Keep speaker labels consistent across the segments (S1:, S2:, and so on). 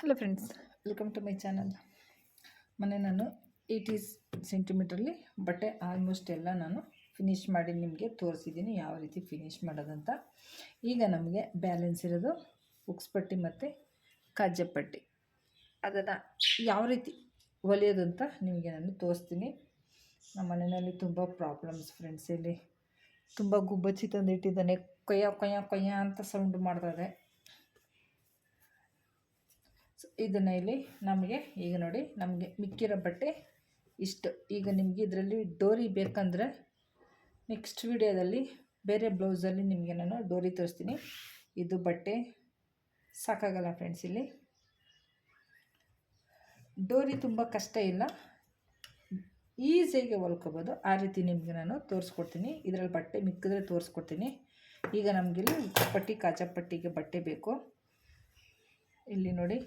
S1: Hello friends welcome to my channel ಮೊನ್ನೆ ನಾನು eighty ಸೆಂಟಿಮೀಟ್ರಲ್ಲಿ ಬಟ್ಟೆ ಆಲ್ಮೋಸ್ಟ್ ಎಲ್ಲ ನಾನು ಫಿನಿಶ್ ಮಾಡಿ ನಿಮಗೆ ತೋರಿಸಿದ್ದೀನಿ ಯಾವ ರೀತಿ ಫಿನಿಶ್ ಮಾಡೋದಂತ. ಈಗ ನಮಗೆ ಬ್ಯಾಲೆನ್ಸ್ ಇರೋದು ಉಕ್ಸ್ ಪಟ್ಟಿ ಮತ್ತು ಕಾಜಪಟ್ಟಿ ಅದನ್ನು ಯಾವ ರೀತಿ ಹೊಲಿಯೋದು ಅಂತ ನಿಮಗೆ ನಾನು ತೋರಿಸ್ತೀನಿ. ನಮ್ಮ ಮನೆಯಲ್ಲಿ ತುಂಬ ಪ್ರಾಬ್ಲಮ್ಸ್ ಫ್ರೆಂಡ್ಸ್ ಇಲ್ಲಿ. ತುಂಬ ಗುಬ್ಬಚ್ಚಿ ತಂದಿಟ್ಟಿದ್ದಾನೆ. ಕೊಯ್ಯ ಕೊಯ್ಯ ಕೊಯ್ಯ ಅಂತ ಸೌಂಡ್ ಮಾಡ್ತದೆ ಇದನ್ನು ಇಲ್ಲಿ ನಮಗೆ ಈಗ ನೋಡಿ ನಮಗೆ ಮಿಕ್ಕಿರೋ ಬಟ್ಟೆ ಇಷ್ಟು. ಈಗ ನಿಮಗೆ ಇದರಲ್ಲಿ ಡೋರಿ ಬೇಕಂದರೆ ನೆಕ್ಸ್ಟ್ ವಿಡಿಯೋದಲ್ಲಿ ಬೇರೆ ಬ್ಲೌಸಲ್ಲಿ ನಿಮಗೆ ನಾನು ಡೋರಿ ತೋರಿಸ್ತೀನಿ. ಇದು ಬಟ್ಟೆ ಸಾಕಾಗಲ್ಲ ಫ್ರೆಂಡ್ಸ್ ಇಲ್ಲಿ. ಡೋರಿ ತುಂಬ ಕಷ್ಟ ಇಲ್ಲ. ಈಸಿಯಾಗಿ ಹೊಲ್ಕೋಬೋದು. ಆ ರೀತಿ ನಿಮಗೆ ನಾನು ತೋರಿಸ್ಕೊಡ್ತೀನಿ. ಇದರಲ್ಲಿ ಬಟ್ಟೆ ಮಿಕ್ಕಿದ್ರೆ ತೋರಿಸ್ಕೊಡ್ತೀನಿ. ಈಗ ನಮಗಿಲ್ಲಿ ಪಟ್ಟಿ ಕಾಜಾ ಪಟ್ಟಿಗೆ ಬಟ್ಟೆ ಬೇಕು. ಇಲ್ಲಿ ನೋಡಿ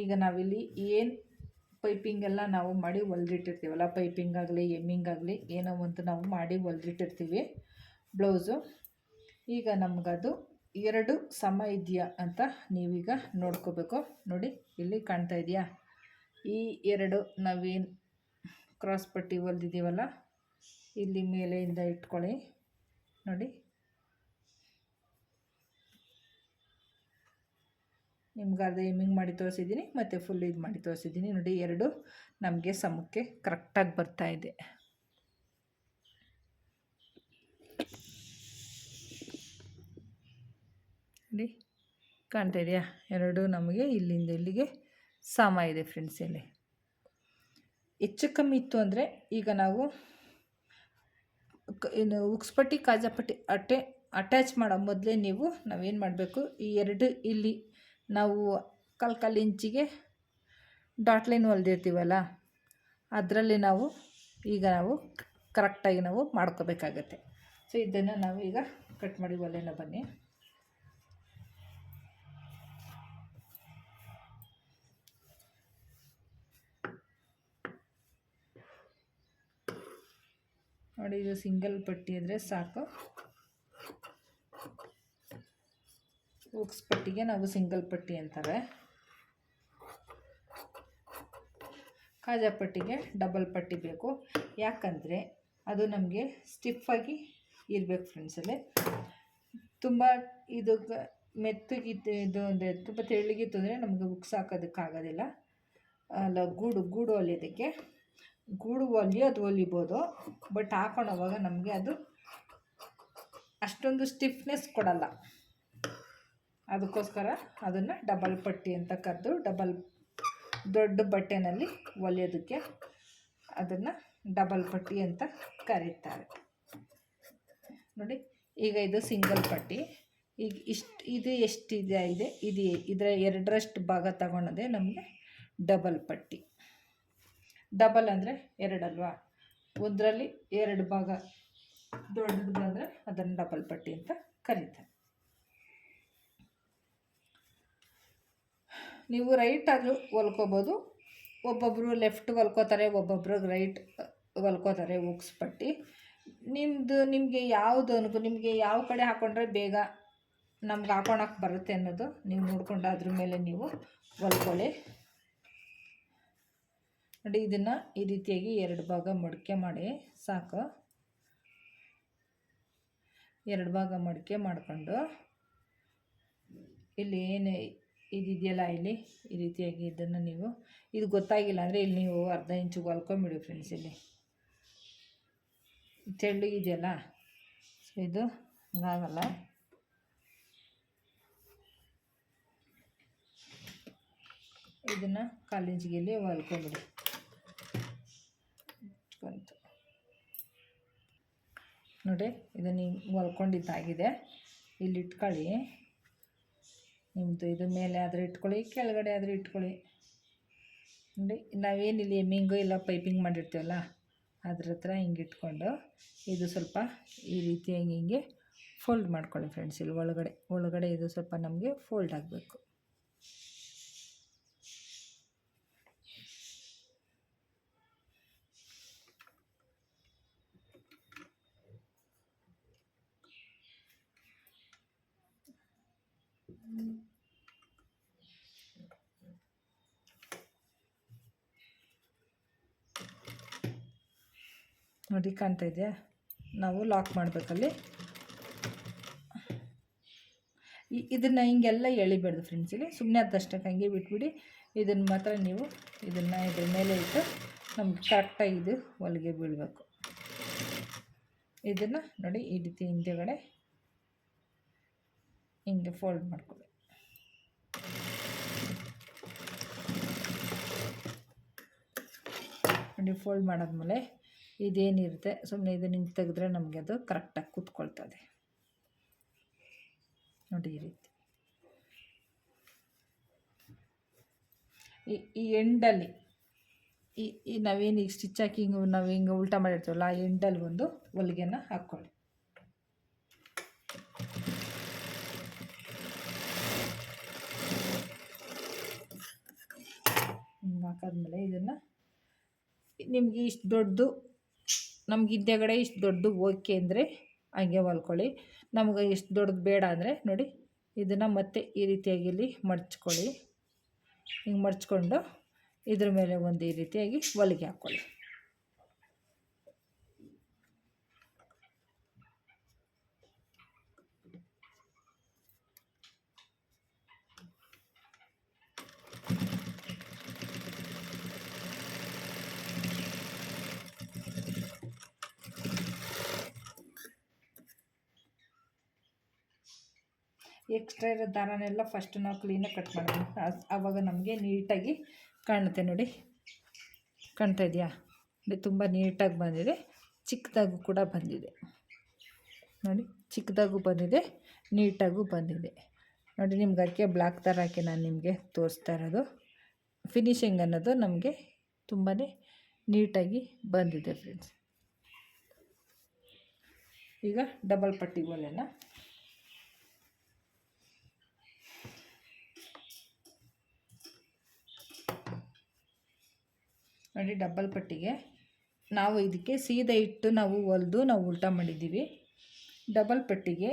S1: ಈಗ ನಾವಿಲ್ಲಿ ಏನು ಪೈಪಿಂಗ್ ಎಲ್ಲ ನಾವು ಮಾಡಿ ಹೊಲ್ದಿಟ್ಟಿರ್ತೀವಲ್ಲ ಪೈಪಿಂಗ್ ಆಗಲಿ ಎಮ್ಮಿಂಗ್ ಆಗಲಿ ಏನೋ ಒಂದು ನಾವು ಮಾಡಿ ಹೊಲ್ದಿಟ್ಟಿರ್ತೀವಿ ಬ್ಲೌಸು. ಈಗ ನಮಗದು ಎರಡು ಸಮ ಇದೆಯಾ ಅಂತ ನೀವೀಗ ನೋಡ್ಕೋಬೇಕು. ನೋಡಿ, ಇಲ್ಲಿ ಕಾಣ್ತಾ ಇದೆಯಾ? ಈ ಎರಡು ನಾವೇನು ಕ್ರಾಸ್ ಪಟ್ಟಿ ಹೊಲ್ದಿದ್ದೀವಲ್ಲ, ಇಲ್ಲಿ ಮೇಲೆಯಿಂದ ಇಟ್ಕೊಳ್ಳಿ. ನೋಡಿ ನಿಮ್ಗೆ ಅರ್ಧ ಎಮ್ಮಿಂಗ್ ಮಾಡಿ ತೋರಿಸಿದ್ದೀನಿ, ಮತ್ತು ಫುಲ್ ಇದು ಮಾಡಿ ತೋರಿಸಿದ್ದೀನಿ. ನೋಡಿ, ಎರಡು ನಮಗೆ ಸಮಕ್ಕೆ ಕರೆಕ್ಟಾಗಿ ಬರ್ತಾ ಇದೆ. ನೋಡಿ, ಕಾಣ್ತಾ ಇದೆಯಾ? ಎರಡು ನಮಗೆ ಇಲ್ಲಿಂದ ಇಲ್ಲಿಗೆ ಸಮ ಇದೆ ಫ್ರೆಂಡ್ಸ್ ಇಲ್ಲಿ. ಹೆಚ್ಚು ಕಮ್ಮಿ ಇತ್ತು ಅಂದರೆ ಈಗ ನಾವು ಏನು ಉಕ್ಸ್ಪಟ್ಟಿ, ಕಾಜಾಪಟ್ಟಿ ಅಟೆ ಅಟ್ಯಾಚ್ ಮಾಡೋ ಮೊದಲೇ ನೀವು ನಾವೇನು ಮಾಡಬೇಕು? ಈ ಎರಡು ಇಲ್ಲಿ ನಾವು ಕಾಲು ಕಾಲು ಇಂಚಿಗೆ ಡಾಟ್ ಲೈನ್ ಹೊಲ್ದಿರ್ತೀವಲ್ಲ, ಅದರಲ್ಲಿ ನಾವು ಈಗ ನಾವು ಕರೆಕ್ಟಾಗಿ ನಾವು ಮಾಡ್ಕೋಬೇಕಾಗತ್ತೆ. ಸೊ, ಇದನ್ನು ನಾವು ಈಗ ಕಟ್ ಮಾಡಿ ಒಲೆನ ಬನ್ನಿ. ನೋಡಿ, ಇದು ಸಿಂಗಲ್ ಪಟ್ಟಿ ಆದರೆ ಸಾಕು. ಉಕ್ಸ್ ಪಟ್ಟಿಗೆ ನಾವು ಸಿಂಗಲ್ ಪಟ್ಟಿ ಅಂತಾರೆ. ಕಾಜಾ ಪಟ್ಟಿಗೆ ಡಬಲ್ ಪಟ್ಟಿ ಬೇಕು. ಯಾಕಂದರೆ ಅದು ನಮಗೆ ಸ್ಟಿಫಾಗಿ ಇರಬೇಕು ಫ್ರೆಂಡ್ಸಲ್ಲಿ ತುಂಬ ಇದು ಮೆತ್ತಗಿತ್ತು ಇದು ಅಂದರೆ ತುಂಬ ತೆಳ್ಳಗಿತ್ತು ಅಂದರೆ ನಮಗೆ ಉಕ್ಸ್ ಹಾಕೋದಕ್ಕಾಗೋದಿಲ್ಲ ಅಲ್ಲ ಗೂಡು ಗೂಡು ಹೊಲಿಯೋದಕ್ಕೆ ಗೂಡು ಹೊಲಿಯೋದು ಹೊಲಿಬೋದು ಬಟ್ ಹಾಕೊಂಡೋಗ ನಮಗೆ ಅದು ಅಷ್ಟೊಂದು ಸ್ಟಿಫ್ನೆಸ್ ಕೊಡಲ್ಲ. ಅದಕ್ಕೋಸ್ಕರ ಅದನ್ನು ಡಬಲ್ ಪಟ್ಟಿ ಅಂತ ಕರೆದು ಡಬಲ್ ದೊಡ್ಡ ಬಟ್ಟೆನಲ್ಲಿ ಒಲೆಯೋದಕ್ಕೆ ಅದನ್ನು ಡಬಲ್ ಪಟ್ಟಿ ಅಂತ ಕರೀತಾರೆ. ನೋಡಿ, ಈಗ ಇದು ಸಿಂಗಲ್ ಪಟ್ಟಿ. ಈಗ ಇಷ್ಟು, ಇದು ಎಷ್ಟಿದೆ ಇದೆ, ಇದು ಇದರ ಎರಡರಷ್ಟು ಭಾಗ ತಗೊಳೋದೆ ನಮಗೆ ಡಬಲ್ ಪಟ್ಟಿ. ಡಬಲ್ ಅಂದರೆ ಎರಡಲ್ವಾ ಒಂದರಲ್ಲಿ ಎರಡು ಭಾಗ, ದೊಡ್ಡದು ಬಂದರೆ ಅದನ್ನು ಡಬಲ್ ಪಟ್ಟಿ ಅಂತ ಕರೀತಾರೆ. ನೀವು ರೈಟ್ ಆದರೂ ಹೊಲ್ಕೋಬೋದು. ಒಬ್ಬೊಬ್ಬರು ಲೆಫ್ಟ್ ಹೊಲ್ಕೋತಾರೆ ಒಬ್ಬೊಬ್ಬರು ರೈಟ್ ಹೊಲ್ಕೋತಾರೆ ಉಕ್ಸ್ ಪಟ್ಟಿ. ನಿಮ್ಮದು ನಿಮಗೆ ಯಾವುದು ಅನುಕೂಲ ನಿಮಗೆ ಯಾವ ಕಡೆ ಹಾಕ್ಕೊಂಡ್ರೆ ಬೇಗ ನಮ್ಗೆ ಹಾಕೊಳಕ್ಕೆ ಬರುತ್ತೆ ಅನ್ನೋದು ನೀವು ನೋಡ್ಕೊಂಡು ಅದ್ರ ಮೇಲೆ ನೀವು ಹೊಲ್ಕೊಳ್ಳಿ. ನೋಡಿ, ಇದನ್ನು ಈ ರೀತಿಯಾಗಿ ಎರಡು ಭಾಗ ಮಡಿಕೆ ಮಾಡಿ, ಸಾಕು. ಎರಡು ಭಾಗ ಮಡಿಕೆ ಮಾಡಿಕೊಂಡು, ಇಲ್ಲಿ ಏನು ಇದಿದೆಯಲ್ಲ ಇಲ್ಲಿ, ಈ ರೀತಿಯಾಗಿ ಇದನ್ನು ನೀವು, ಇದು ಗೊತ್ತಾಗಿಲ್ಲ ಅಂದರೆ ಇಲ್ಲಿ ನೀವು ಅರ್ಧ ಇಂಚು ಹೊಲ್ಕೊಂಬಿಡಿ ಫ್ರೆಂಡ್ಸ್ ಇಲ್ಲಿ. ತೆಳ್ಳಗಿದೆಯಲ್ಲ ಇದು ಹಂಗಾಗಲ್ಲ. ಇದನ್ನು ಕಾಲಿಂಚಿಗೆ ಇಲ್ಲಿ ಹೊಲ್ಕೊಂಬಿಡಿ ನೋಡಿ, ಇದನ್ನು ಹೊಲ್ಕೊಂಡಿದ್ದಾಗಿದೆ. ಇಲ್ಲಿ ಇಟ್ಕೊಳ್ಳಿ. ನಿಮ್ಮದು ಇದು ಮೇಲೆ ಆದರೆ ಇಟ್ಕೊಳ್ಳಿ, ಕೆಳಗಡೆ ಆದರೆ ಇಟ್ಕೊಳ್ಳಿ. ನೋಡಿ, ನಾವೇನಿಲ್ಲ ಎಮ್ಮಿಂಗು ಇಲ್ಲ ಪೈಪಿಂಗ್ ಮಾಡಿರ್ತೀವಲ್ಲ, ಅದ್ರ ಹತ್ರ ಹಿಂಗೆ ಇಟ್ಕೊಂಡು ಇದು ಸ್ವಲ್ಪ ಈ ರೀತಿಯಾಗಿ ಹಿಂಗೆ ಫೋಲ್ಡ್ ಮಾಡ್ಕೊಳ್ಳಿ ಫ್ರೆಂಡ್ಸ್ ಇಲ್ಲಿ ಒಳಗಡೆ ಒಳಗಡೆ ಇದು ಸ್ವಲ್ಪ ನಮಗೆ ಫೋಲ್ಡ್ ಆಗಬೇಕು. ನೋಡಿ ಕಾಣ್ತಾ ಇದೆಯಾ? ನಾವು ಲಾಕ್ ಮಾಡಬೇಕಲ್ಲಿ. ಇದನ್ನು ಹಿಂಗೆಲ್ಲ ಎಳಿಬಾರ್ದು ಫ್ರೆಂಡ್ಸ್ ಇಲ್ಲಿ. ಸುಮ್ಮನೆ ಅದಷ್ಟಕ್ಕೆ ಹಂಗೆ ಬಿಟ್ಬಿಡಿ. ಇದನ್ನು ಮಾತ್ರ ನೀವು ಇದನ್ನು ಇದ್ರ ಮೇಲೆ ಇಟ್ಟು ನಮ್ಗೆ ಕರೆಕ್ಟಾಗಿ ಇದು ಹೊಲಿಗೆ ಬೀಳಬೇಕು. ಇದನ್ನು ನೋಡಿ ಈ ರೀತಿ ಹಿಂದೆಗಡೆ ಹಿಂಗೆ ಫೋಲ್ಡ್ ಮಾಡ್ಕೊಳ್ಳಿ ನೋಡಿ ಫೋಲ್ಡ್ ಮಾಡಾದ್ಮೇಲೆ ಇದೇನಿರುತ್ತೆ ಸುಮ್ಮನೆ ಇದು ಹಿಂಗೆ ತೆಗೆದ್ರೆ ನಮಗೆ ಅದು ಕರೆಕ್ಟಾಗಿ ಕೂತ್ಕೊಳ್ತದೆ. ನೋಡಿ ಈ ರೀತಿ. ಈ ಈ ಎಂಡಲ್ಲಿ, ಈ ಈ ನಾವೇನು ಈಗ ಸ್ಟಿಚ್ ಹಾಕಿ ಹಿಂಗೆ ನಾವು ಹಿಂಗೆ ಉಲ್ಟಾ ಮಾಡಿರ್ತೀವಲ್ಲ, ಆ ಎಂಡಲ್ಲಿ ಒಂದು ಹೊಲಿಗೆನ ಹಾಕ್ಕೊಳ್ಳಿ. ಹಿಂಗೆ ಹಾಕಾದ್ಮೇಲೆ ಇದನ್ನು, ನಿಮಗೆ ಇಷ್ಟು ದೊಡ್ಡದು ನಮ್ಗೆ ಹಿಂದೆಗಡೆ ಇಷ್ಟು ದೊಡ್ಡದು ಓಕೆ ಅಂದರೆ ಹಂಗೆ ಹೊಲ್ಕೊಳ್ಳಿ. ನಮ್ಗೆ ಇಷ್ಟು ದೊಡ್ಡದು ಬೇಡ ಅಂದರೆ ನೋಡಿ ಇದನ್ನು ಮತ್ತೆ ಈ ರೀತಿಯಾಗಿ ಇಲ್ಲಿ ಮಡ್ಚ್ಕೊಳ್ಳಿ. ಹಿಂಗೆ ಮಡ್ಚ್ಕೊಂಡು ಇದ್ರ ಮೇಲೆ ಒಂದು ಈ ರೀತಿಯಾಗಿ ಹೊಲಿಗೆ ಹಾಕ್ಕೊಳ್ಳಿ ಎಕ್ಸ್ಟ್ರಾ ಇರೋ ದಾರನೆಲ್ಲ ಫಸ್ಟ್ ನಾವು ಕ್ಲೀನಾಗಿ ಕಟ್ ಮಾಡಿದ್ವಿ ಆವಾಗ ನಮಗೆ ನೀಟಾಗಿ ಕಾಣುತ್ತೆ ನೋಡಿ. ಕಾಣ್ತಾ ಇದೆಯಾ? ತುಂಬ ನೀಟಾಗಿ ಬಂದಿದೆ. ಚಿಕ್ಕದಾಗೂ ಕೂಡ ಬಂದಿದೆ. ನೋಡಿ, ಚಿಕ್ಕದಾಗೂ ಬಂದಿದೆ, ನೀಟಾಗೂ ಬಂದಿದೆ. ನೋಡಿ, ನಿಮ್ಗೆ ಅದಕ್ಕೆ ಬ್ಲ್ಯಾಕ್ ಥರ ಹಾಕಿ ನಾನು ನಿಮಗೆ ತೋರಿಸ್ತಾ ಇರೋದು. ಫಿನಿಶಿಂಗ್ ಅನ್ನೋದು ನಮಗೆ ತುಂಬಾ ನೀಟಾಗಿ ಬಂದಿದೆ ಫ್ರೆಂಡ್ಸ್ ಈಗ ಡಬಲ್ ಪಟ್ಟಿ ಒಲೆನ ನೋಡಿ ಡಬ್ಬಲ್ ಪಟ್ಟಿಗೆ. ನಾವು ಇದಕ್ಕೆ ಸೀದಾ ಇಟ್ಟು ನಾವು ಹೊಲ್ದು ನಾವು ಉಲ್ಟಾ ಮಾಡಿದ್ದೀವಿ. ಡಬಲ್ ಪಟ್ಟಿಗೆ.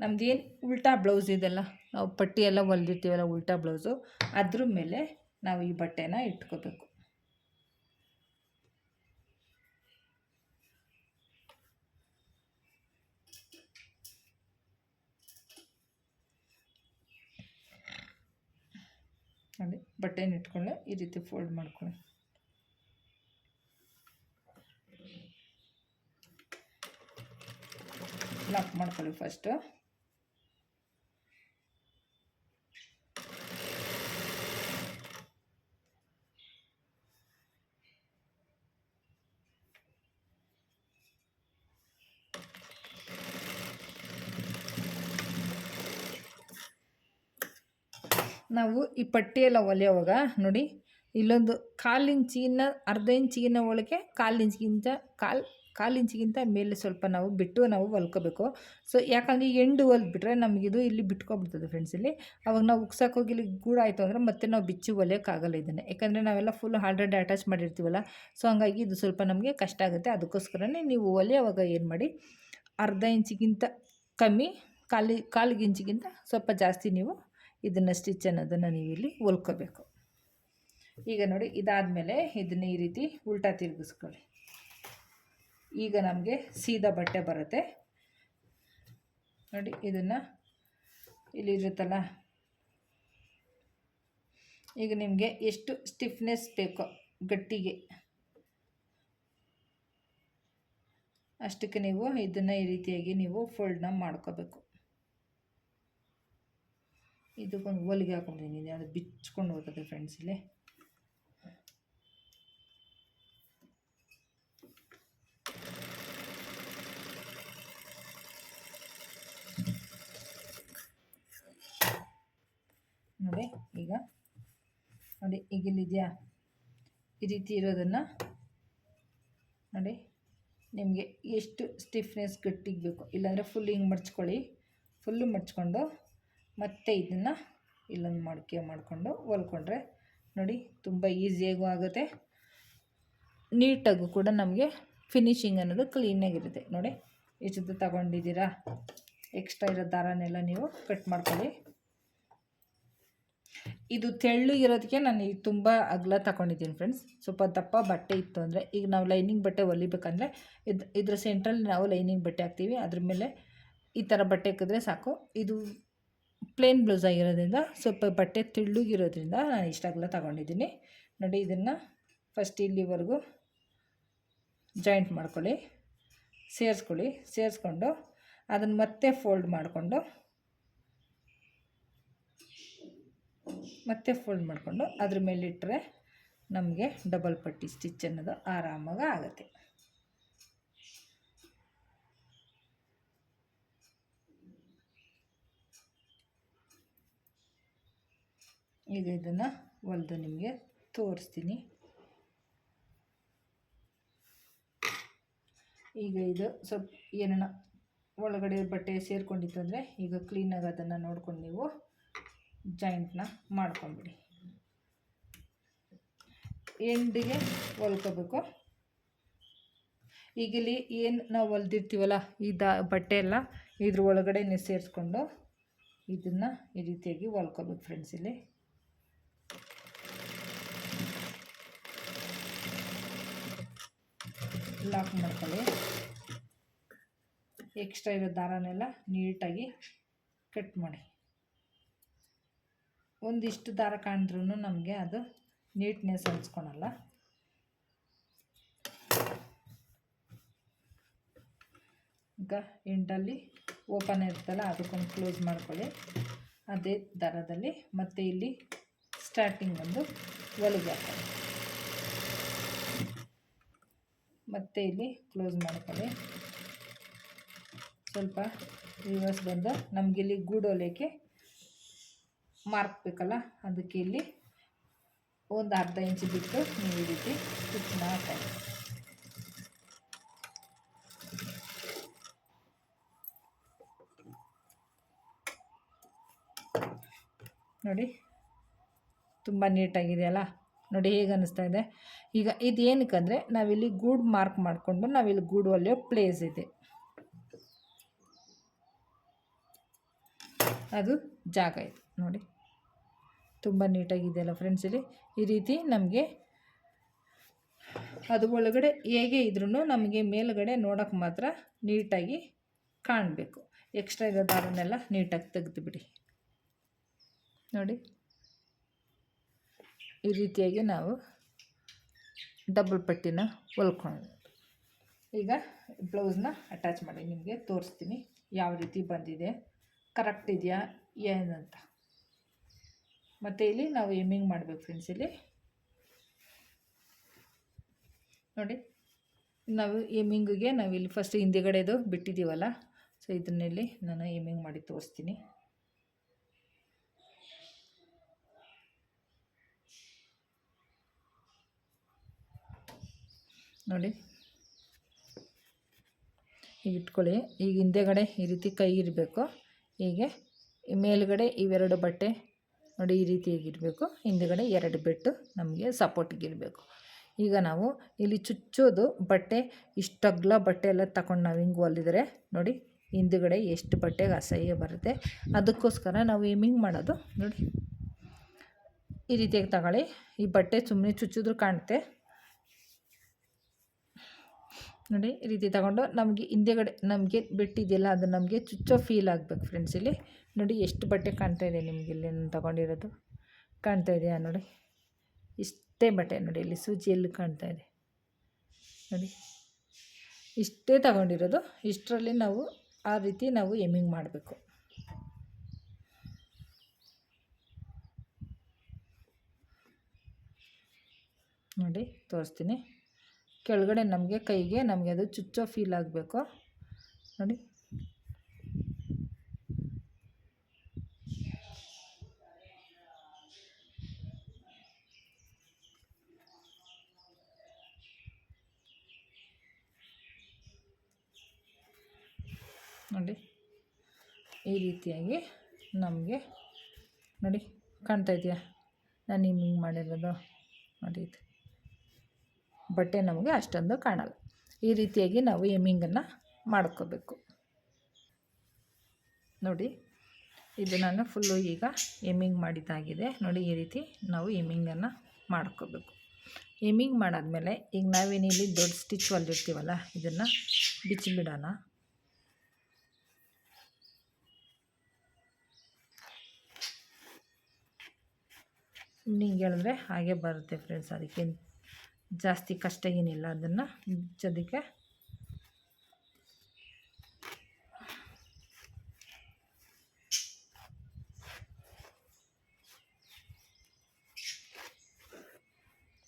S1: ನಮ್ದೇನು ಉಲ್ಟಾ ಬ್ಲೌಸ್ ಇದೆಲ್ಲ, ನಾವು ಪಟ್ಟಿ ಎಲ್ಲ ಹೊಲ್ದಿರ್ತೀವಲ್ಲ ಉಲ್ಟಾ ಬ್ಲೌಸು ಅದ್ರ ಮೇಲೆ ನಾವು ಈ ಬಟ್ಟೆನ ಇಟ್ಕೋಬೇಕು. ನೋಡಿ, ಬಟ್ಟೆನ ಇಟ್ಕೊಂಡು ಈ ರೀತಿ ಫೋಲ್ಡ್ ಮಾಡ್ಕೊಳ್ಳಿ. ಲಾಕ್ ಮಾಡ್ಕೊಳ್ಳಿ ಫಸ್ಟು ನಾವು ಈ ಪಟ್ಟಿಯೆಲ್ಲ ಒಲೆಯುವಾಗ ನೋಡಿ, ಇಲ್ಲೊಂದು ಕಾಲು ಅರ್ಧ ಇಂಚಿನ ಒಳಗೆ ಕಾಲು ಇಂಚಿಗಿಂತ ಕಾಲು ಕಾಲು ಇಂಚಿಗಿಂತ ಮೇಲೆ ಸ್ವಲ್ಪ ನಾವು ಬಿಟ್ಟು ನಾವು ಹೊಲ್ಕೋಬೇಕು. ಸೊ ಯಾಕಂದರೆ ಎಂಡು ಹೊಲ್ಬಿಟ್ರೆ ನಮಗಿದು ಇಲ್ಲಿ ಬಿಟ್ಕೊಬಿಡ್ತದೆ ಫ್ರೆಂಡ್ಸ್ ಇಲ್ಲಿ. ಅವಾಗ ನಾವು ಉಗ್ಸಕ್ಕೆ ಹೋಗಿ ಇಲ್ಲಿ ಗೂಡಾಯಿತು ಅಂದರೆ ಮತ್ತೆ ನಾವು ಬಿಚ್ಚಿ ಹೊಲಿಯೋಕ್ಕಾಗಲ್ಲ ಇದನ್ನು. ಯಾಕಂದರೆ ನಾವೆಲ್ಲ ಫುಲ್ ಆಲ್ರೆಡಿ ಅಟ್ಯಾಚ್ ಮಾಡಿರ್ತೀವಲ್ಲ ಸೊ ಹಂಗಾಗಿ ಇದು ಸ್ವಲ್ಪ ನಮಗೆ ಕಷ್ಟ ಆಗುತ್ತೆ. ಅದಕ್ಕೋಸ್ಕರನೇ ನೀವು ಹೊಲಿಯೋವಾಗ ಏನು ಮಾಡಿ, ಅರ್ಧ ಇಂಚಿಗಿಂತ ಕಮ್ಮಿ, ಕಾಲಿ, ಕಾಲಿಗೆ ಇಂಚಿಗಿಂತ ಸ್ವಲ್ಪ ಜಾಸ್ತಿ ನೀವು ಇದನ್ನು ಸ್ಟಿಚ್ ಅನ್ನೋದನ್ನು ನೀವು ಇಲ್ಲಿ ಹೊಲ್ಕೋಬೇಕು. ಈಗ ನೋಡಿ ಇದಾದಮೇಲೆ ಇದನ್ನ ಈ ರೀತಿ ಉಲ್ಟಾ ತಿರುಗಿಸ್ಕೊಳ್ಳಿ. ಈಗ ನಮಗೆ ಸೀದಾ ಬಟ್ಟೆ ಬರುತ್ತೆ. ನೋಡಿ, ಇದನ್ನು ಇಲ್ಲಿ ಇರುತ್ತಲ್ಲ. ಈಗ ನಿಮಗೆ ಎಷ್ಟು ಸ್ಟಿಫ್ನೆಸ್ ಬೇಕೋ ಗಟ್ಟಿಗೆ ಅಷ್ಟಕ್ಕೆ ನೀವು ಇದನ್ನು ಈ ರೀತಿಯಾಗಿ ನೀವು ಫೋಲ್ಡ್ನ ಮಾಡ್ಕೋಬೇಕು. ಇದಕ್ಕೊಂದು ಹೊಲಿಗೆ ಹಾಕೊಂಡಿದ್ದೀನಿ, ಅದು ಬಿಚ್ಕೊಂಡು ಹೋಗ್ತದೆ ಫ್ರೆಂಡ್ಸ್ ಇಲ್ಲಿ. ನೋಡಿ, ಈಗ ನೋಡಿ, ಈಗ ಇಲ್ಲಿದೆಯಾ? ಈ ರೀತಿ ಇರೋದನ್ನು ನೋಡಿ, ನಿಮಗೆ ಎಷ್ಟು ಸ್ಟಿಫ್ನೆಸ್ ಗಟ್ಟಿಗೆ ಬೇಕು ಇಲ್ಲಾಂದರೆ ಫುಲ್ ಹಿಂಗೆ ಮಡ್ಚ್ಕೊಳ್ಳಿ. ಫುಲ್ಲು ಮಡ್ಚ್ಕೊಂಡು ಮತ್ತೆ ಇದನ್ನು ಇಲ್ಲೊಂದು ಮಡಿಕೆ ಮಾಡಿಕೊಂಡು ಹೊಲ್ಕೊಂಡ್ರೆ ನೋಡಿ ತುಂಬ ಈಸಿಯಾಗೂ ಆಗುತ್ತೆ. ನೀಟಾಗೂ ಕೂಡ ನಮಗೆ ಫಿನಿಶಿಂಗ್ ಅನ್ನೋದು ಕ್ಲೀನಾಗಿರುತ್ತೆ ನೋಡಿ ಎಷ್ಟು ತಗೊಂಡಿದ್ದೀರಾ? ಎಕ್ಸ್ಟ್ರಾ ಇರೋ ದಾರನೆಲ್ಲ ನೀವು ಕಟ್ ಮಾಡ್ಕೊಳ್ಳಿ. ಇದು ತೆಳ್ಳು ಇರೋದಕ್ಕೆ ನಾನು ಈಗ ತುಂಬ ಅಗಲ ತಗೊಂಡಿದ್ದೀನಿ ಫ್ರೆಂಡ್ಸ್ ಸ್ವಲ್ಪ ದಪ್ಪ ಬಟ್ಟೆ ಇತ್ತು ಅಂದರೆ ಈಗ ನಾವು ಲೈನಿಂಗ್ ಬಟ್ಟೆ ಹೊಲಿಬೇಕಂದ್ರೆ ಇದು ಇದರ ಸೆಂಟ್ರಲ್ಲಿ ನಾವು ಲೈನಿಂಗ್ ಬಟ್ಟೆ ಹಾಕ್ತೀವಿ. ಅದ್ರ ಮೇಲೆ ಈ ಥರ ಬಟ್ಟೆ ಹಾಕಿದ್ರೆ ಸಾಕು. ಇದು ಪ್ಲೇನ್ ಬ್ಲೌಸ್ ಆಗಿರೋದ್ರಿಂದ ಸ್ವಲ್ಪ ಬಟ್ಟೆ ತೆಳ್ಳಗಿರೋದ್ರಿಂದ ನಾನು ಇಷ್ಟಾಗಲ ತಗೊಂಡಿದ್ದೀನಿ. ನೋಡಿ, ಇದನ್ನು ಫಸ್ಟ್ ಇಲ್ಲಿವರೆಗೂ ಜಾಯಿಂಟ್ ಮಾಡ್ಕೊಳ್ಳಿ, ಸೇರಿಸ್ಕೊಳ್ಳಿ, ಸೇರಿಸ್ಕೊಂಡು ಅದನ್ನು ಮತ್ತೆ ಫೋಲ್ಡ್ ಮಾಡಿಕೊಂಡು ಮತ್ತೆ ಫೋಲ್ಡ್ ಮಾಡಿಕೊಂಡು ಅದ್ರ ಮೇಲಿಟ್ಟರೆ ನಮಗೆ ಡಬಲ್ ಪಟ್ಟಿ ಸ್ಟಿಚ್ ಅನ್ನೋದು ಆರಾಮಾಗಿ ಆಗುತ್ತೆ. ಈಗ ಇದನ್ನು ಹೊಲ್ದು ನಿಮಗೆ ತೋರಿಸ್ತೀನಿ. ಈಗ ಇದು ಸ್ವಲ್ಪ ಏನನ್ನ ಒಳಗಡೆ ಬಟ್ಟೆ ಸೇರ್ಕೊಂಡಿತ್ತು ಅಂದರೆ ಈಗ ಕ್ಲೀನಾಗಿ ಅದನ್ನು ನೋಡ್ಕೊಂಡು ನೀವು ಜಾಯಿಂಟ್ನ ಮಾಡ್ಕೊಂಬಿಡಿ. ಎಂಡಿಗೆ ಹೊಲ್ಕೋಬೇಕು ಈಗ ಇಲ್ಲಿ ಏನು ನಾವು ಹೊಲ್ದಿರ್ತೀವಲ್ಲ ಈ ದ ಬಟ್ಟೆ ಎಲ್ಲ ಇದ್ರ ಒಳಗಡೆ ಸೇರಿಸ್ಕೊಂಡು ಇದನ್ನು ಈ ರೀತಿಯಾಗಿ ಹೊಲ್ಕೋಬೇಕು ಫ್ರೆಂಡ್ಸ್ ಇಲ್ಲಿ. ಲಾಕ್ ಮಾಡ್ಕೊಳ್ಳಿ. ಎಕ್ಸ್ಟ್ರಾ ಇರೋ ದಾರನೆಲ್ಲ ನೀಟಾಗಿ ಕಟ್ ಮಾಡಿ. ಒಂದಿಷ್ಟು ದಾರ ಕಾಣಿದ್ರೂ ನಮಗೆ ಅದು ನೀಟ್ನೆಸ್ ಅನ್ಸ್ಕೊಳಲ್ಲ. ಈಗ ಎಂಡಲ್ಲಿ ಓಪನ್ ಇರುತ್ತಲ್ಲ, ಅದಕ್ಕೊಂದು ಕ್ಲೋಸ್ ಮಾಡ್ಕೊಳ್ಳಿ. ಅದೇ ದಾರದಲ್ಲಿ ಮತ್ತೆ ಇಲ್ಲಿ ಸ್ಟಾರ್ಟಿಂಗ್ ಒಂದು ಒಲಿಗೆ ಹಾಕೊಳ್ಳಿ. ಮತ್ತು ಇಲ್ಲಿ ಕ್ಲೋಸ್ ಮಾಡ್ಕೊಳ್ಳಿ. ಸ್ವಲ್ಪ ರಿವರ್ಸ್ ಬಂದು ನಮಗಿಲ್ಲಿ ಗೂಡೋಲೆಕ್ಕೆ ಮಾರ್ಕ್ ಬೇಕಲ್ಲ ಅದಕ್ಕೆ ಇಲ್ಲಿ ಒಂದು ಅರ್ಧ ಇಂಚು ಬಿಟ್ಟು ನೀವು ಈ ರೀತಿ ಸ್ಟಿಚ್ ಮಾಡ್ಕೊಳ್ಳಿ ನೋಡಿ, ತುಂಬ ನೀಟಾಗಿದೆಯಲ್ಲ ನೋಡಿ ಹೇಗೆ ಅನ್ನಿಸ್ತಾ ಇದೆ. ಈಗ ಇದು ಏನಕ್ಕಂದರೆ ನಾವಿಲ್ಲಿ ಗೂಡ್ ಮಾರ್ಕ್ ಮಾಡಿಕೊಂಡು ನಾವಿಲ್ಲಿ ಗೂಡು ಹೊಲಿಯೋ ಪ್ಲೇಸ್ ಇದೆ. ಅದು ಜಾಗ ಇದೆ. ನೋಡಿ. ತುಂಬ ನೀಟಾಗಿದೆಯಲ್ಲ ಫ್ರೆಂಡ್ಸ್ ಇಲ್ಲಿ. ಈ ರೀತಿ ನಮಗೆ ಅದು ಒಳಗಡೆ ಹೇಗೆ ಇದ್ರೂ ನಮಗೆ ಮೇಲುಗಡೆ ನೋಡೋಕ್ಕೆ ಮಾತ್ರ ನೀಟಾಗಿ ಕಾಣಬೇಕು. ಎಕ್ಸ್ಟ್ರಾ ಇರೋ ದಾರನೆಲ್ಲ ನೀಟಾಗಿ ತೆಗೆದುಬಿಡಿ ನೋಡಿ. ಈ ರೀತಿಯಾಗಿ ನಾವು ಡಬಲ್ ಪಟ್ಟಿನ ಹೊಲ್ಕೊಂಡು ಈಗ ಬ್ಲೌಸ್ನ ಅಟ್ಯಾಚ್ ಮಾಡಿ ನಿಮಗೆ ತೋರಿಸ್ತೀನಿ. ಯಾವ ರೀತಿ ಬಂದಿದೆ? ಕರೆಕ್ಟ್ ಇದೆಯಾ? ಏನಂತ. ಮತ್ತು ಇಲ್ಲಿ ನಾವು ಎಮ್ಮಿಂಗ್ ಮಾಡಬೇಕು ಫ್ರೆಂಡ್ಸ್ ಇಲ್ಲಿ. ನೋಡಿ, ನಾವು ಎಮ್ಮಿಂಗಿಗೆ ನಾವು ಇಲ್ಲಿ ಫಸ್ಟ್ ಹಿಂದೆಗಡೆದು ಬಿಟ್ಟಿದ್ದೀವಲ್ಲ ಸೊ ಇದನ್ನಲ್ಲಿ ನಾನು ಎಮ್ಮಿಂಗ್ ಮಾಡಿ ತೋರಿಸ್ತೀನಿ. ನೋಡಿ, ಈಗ ಇಟ್ಕೊಳ್ಳಿ. ಈಗ ಹಿಂದೆಗಡೆ ಈ ರೀತಿ ಕೈ ಇರಬೇಕು. ಹೀಗೆ ಮೇಲುಗಡೆ ಇವೆರಡು ಬಟ್ಟೆ ನೋಡಿ ಈ ರೀತಿ ಇರಬೇಕು ಹಿಂದುಗಡೆ ಎರಡು ಬೆಟ್ಟು ನಮಗೆ ಸಪೋರ್ಟಿಗಿರಬೇಕು ಈಗ ನಾವು ಇಲ್ಲಿ ಚುಚ್ಚೋದು ಬಟ್ಟೆ, ಇಷ್ಟಗ್ಲ ಬಟ್ಟೆ ಎಲ್ಲ ತಗೊಂಡು ನಾವು ಹಿಂಗೆ ಹೊಲಿದರೆ ನೋಡಿ ಹಿಂದುಗಡೆ ಎಷ್ಟು ಬಟ್ಟೆಗೆ ಅಸಹ್ಯ ಬರುತ್ತೆ. ಅದಕ್ಕೋಸ್ಕರ ನಾವು ಏಮಿಂಗ್ ಮಾಡೋದು ನೋಡಿ. ಈ ರೀತಿಯಾಗಿ ತಗೊಳ್ಳಿ. ಈ ಬಟ್ಟೆ ಸುಮ್ಮನೆ ಚುಚ್ಚಿದ್ರು ಕಾಣುತ್ತೆ. ನೋಡಿ ಈ ರೀತಿ ತಗೊಂಡು ನಮಗೆ ಹಿಂದೆಗಡೆ ನಮಗೆ ಬಿಟ್ಟಿದೆಯಲ್ಲ, ಅದು ನಮಗೆ ಚುಚ್ಚೋ ಫೀಲ್ ಆಗಬೇಕು ಫ್ರೆಂಡ್ಸ್ ಇಲ್ಲಿ. ನೋಡಿ ಎಷ್ಟು ಬಟ್ಟೆ ಕಾಣ್ತಾ ಇದೆ ನಿಮಗೆ ಇಲ್ಲಿ ನಾನು ತಗೊಂಡಿರೋದು. ಕಾಣ್ತಾ ಇದೆಯಾ ನೋಡಿ? ಇಷ್ಟೇ ಬಟ್ಟೆ ನೋಡಿ ಇಲ್ಲಿ ಸೂಜಿಯಲ್ಲಿ ಕಾಣ್ತಾ ಇದೆ. ನೋಡಿ, ಇಷ್ಟೇ ತಗೊಂಡಿರೋದು. ಇಷ್ಟರಲ್ಲಿ ನಾವು ಆ ರೀತಿ ನಾವು ಎಮ್ಮಿಂಗ್ ಮಾಡಬೇಕು. ನೋಡಿ, ತೋರಿಸ್ತೀನಿ. ಕೆಳಗಡೆ ನಮಗೆ ಕೈಗೆ ನಮಗೆ ಅದು ಚುಚ್ಚೋ ಫೀಲ್ ಆಗಬೇಕು. ನೋಡಿ. ನೋಡಿ. ಈ ರೀತಿಯಾಗಿ ನಮಗೆ ನೋಡಿ ಕಾಣ್ತಾ ಇದೆಯಾ? ನಾನು ಹಿಂಗೆ ಮಾಡಿರೋದು. ನೋಡಿ ಇದು. ಬಟ್ಟೆ ನಮಗೆ ಅಷ್ಟೊಂದು ಕಾಣಲ್ಲ. ಈ ರೀತಿಯಾಗಿ ನಾವು ಎಮ್ಮಿಂಗನ್ನು ಮಾಡ್ಕೋಬೇಕು. ನೋಡಿ, ಇದು ನಾನು ಫುಲ್ಲು ಈಗ ಎಮ್ಮಿಂಗ್ ಮಾಡಿದ್ದಾಗಿದೆ. ನೋಡಿ, ಈ ರೀತಿ ನಾವು ಎಮ್ಮಿಂಗನ್ನು ಮಾಡ್ಕೋಬೇಕು. ಎಮ್ಮಿಂಗ್ ಮಾಡಾದಮೇಲೆ ಈಗ ನಾವೇನಿಲ್ಲಿ ದೊಡ್ಡ ಸ್ಟಿಚ್ ಹೊಲ್ದಿರ್ತೀವಲ್ಲ ಇದನ್ನು ಬಿಚ್ಚಿಬಿಡೋಣ. ನಿಂಗೆ ಹೇಳಿದ್ರೆ ಹಾಗೆ ಬರುತ್ತೆ ಫ್ರೆಂಡ್ಸ್ ಅದಕ್ಕೆ ಜಾಸ್ತಿ ಕಷ್ಟ ಏನಿಲ್ಲ ಅದನ್ನು ಮುಚ್ಚೋದಕ್ಕೆ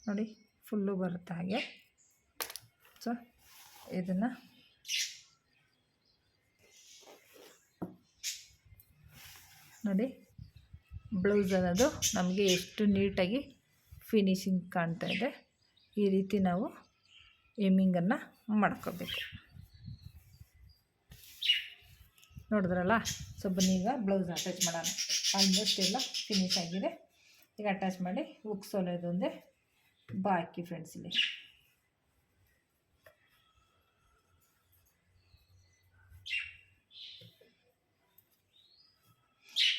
S1: ನೋಡಿ ಫುಲ್ಲು ಬರುತ್ತೆ ಹಾಗೆ. ಸೊ ಇದನ್ನು ನೋಡಿ ಬ್ಲೌಸ್ ಅನ್ನೋದು ನಮಗೆ ಎಷ್ಟು ನೀಟಾಗಿ ಫಿನಿಶಿಂಗ್ ಕಾಣ್ತಾ ಇದೆ. ಈ ರೀತಿ ನಾವು ಏಮಿಂಗನ್ನು ಮಾಡ್ಕೋಬೇಕು. ನೋಡಿದ್ರಲ್ಲ ಸೊ ನೀವು ಬ್ಲೌಸ್ ಅಟ್ಯಾಚ್ ಮಾಡೋಣ. ಆಲ್ಮೋಸ್ಟ್ ಎಲ್ಲ ಫಿನಿಶ್ ಆಗಿದೆ. ಈಗ ಅಟ್ಯಾಚ್ ಮಾಡಿ ಉಕ್ಸೋಲೋದೊಂದೇ ಬಾಕಿ ಫ್ರೆಂಡ್ಸ್ ಇಲ್ಲಿ.